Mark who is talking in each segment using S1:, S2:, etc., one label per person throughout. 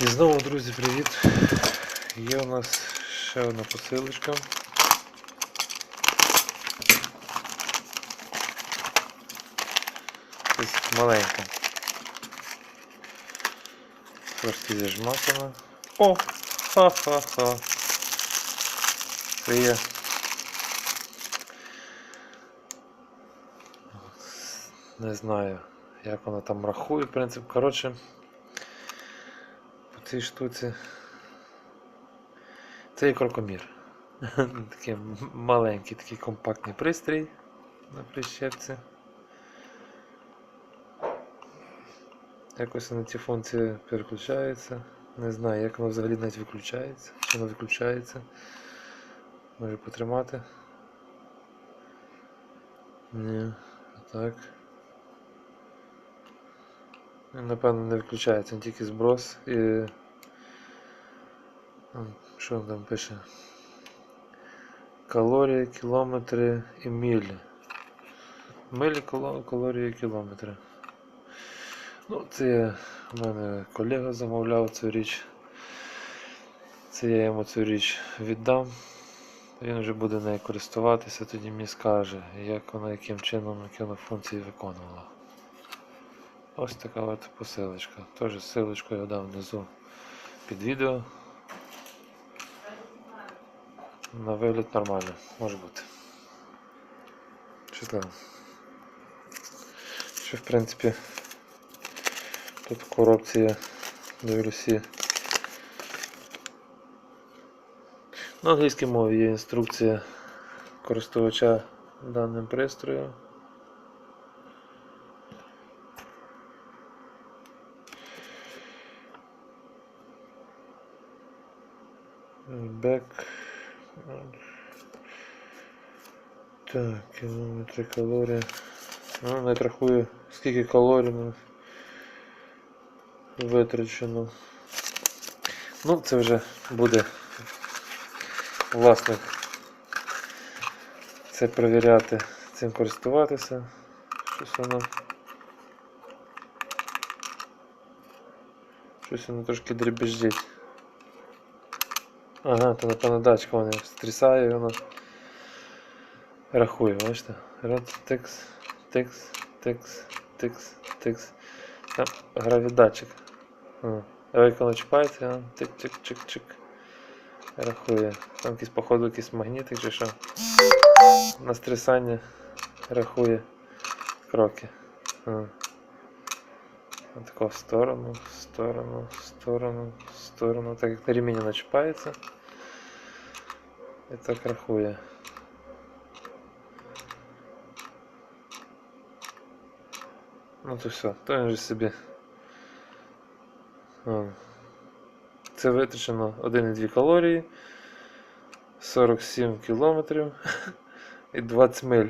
S1: І знову, друзі, привіт! Є у нас ще одна посилочка. Ось маленька. Трошки зіжмакана. О! Ха-ха-ха! Це є. Не знаю, як вона там рахує, принцип. Коротше, по цій штуці. Це є крокомір. Такий маленький, такий компактний пристрій на прищепці. Якось на ці функції переключається. Не знаю, як воно взагалі навіть виключається. Чи воно виключається. Може потримати. Ні, так. Напевно, не виключається, тільки зброс і. Що він там пише? Калорії, кілометри і милі. Милі, калорії, кілометри. Ну, це в мене колега замовляв цю річ. Це я йому цю річ віддам. Він вже буде нею користуватися, тоді мені скаже, як вона, яким чином, вона функції виконувала. Ось така от посилочка. Теж силочку я дав внизу під відео. На вигляд нормально, може бути. Щасливо. Що в принципі тут в коробці дивлюся. На англійській мові є інструкція користувача даним пристроєм. Бек. Так, кілометри калорії. Ну, не рахую, скільки калорій ну, витрачено. Ну, це вже буде власник це перевіряти, цим користуватися. Щось воно. Щось воно трошки дребіжить. Ага, то напевно датчик вони стрісає і воно рахує, бачите? Рот, тикс, тикс, тикс, тикс, тикс. Там гравідатчик. Як воно чіпається, тик-чик-чик-чик. Рахує. Там якийсь, походу, якийсь магнітик чи що. На стрісання рахує кроки. А. Тако в сторону, в сторону, в сторону, в сторону. Так як на ремені начіпається. І так рахує. Ну то все, то він же собі. А. Це витрачено 1,2 калорії, 47 кілометрів і 20 миль.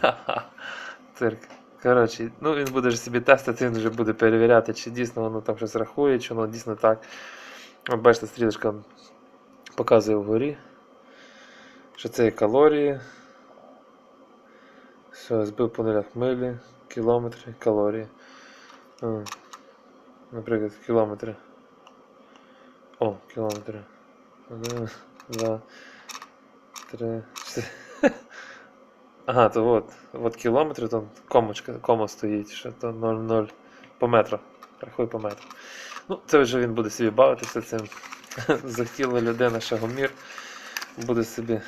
S1: Ха-ха. Цирк. Коротше, ну він буде ж собі тестити, він вже буде перевіряти, чи дійсно воно там щось рахує, чи воно дійсно так. Бачите, стрілочка показує вгорі, що це є калорії. Все, збив по нулях милі, кілометри, калорії. Наприклад, кілометри. О, кілометри. Один, два, три, чотири. Ага, то от, от кілометри, там комочка, кома стоїть, що то 0,0 по метру. Рахуй по метру. Ну, це вже він буде собі бавитися цим. Захотіла людина шагомір. Буде собі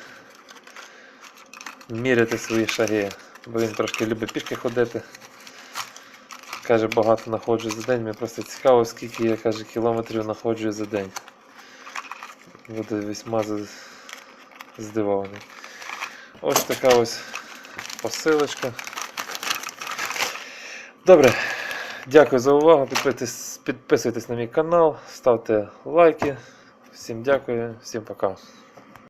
S1: міряти свої шаги. Бо він трошки любить пішки ходити. Каже, багато знаходжу за день. Мені просто цікаво, скільки я каже, кілометрів знаходжу за день. Буде весьма здивований. Ось така ось посилочка. Добре, дякую за увагу. Підписуйтесь, підписуйтесь на мій канал, ставте лайки. Всім дякую, всім пока.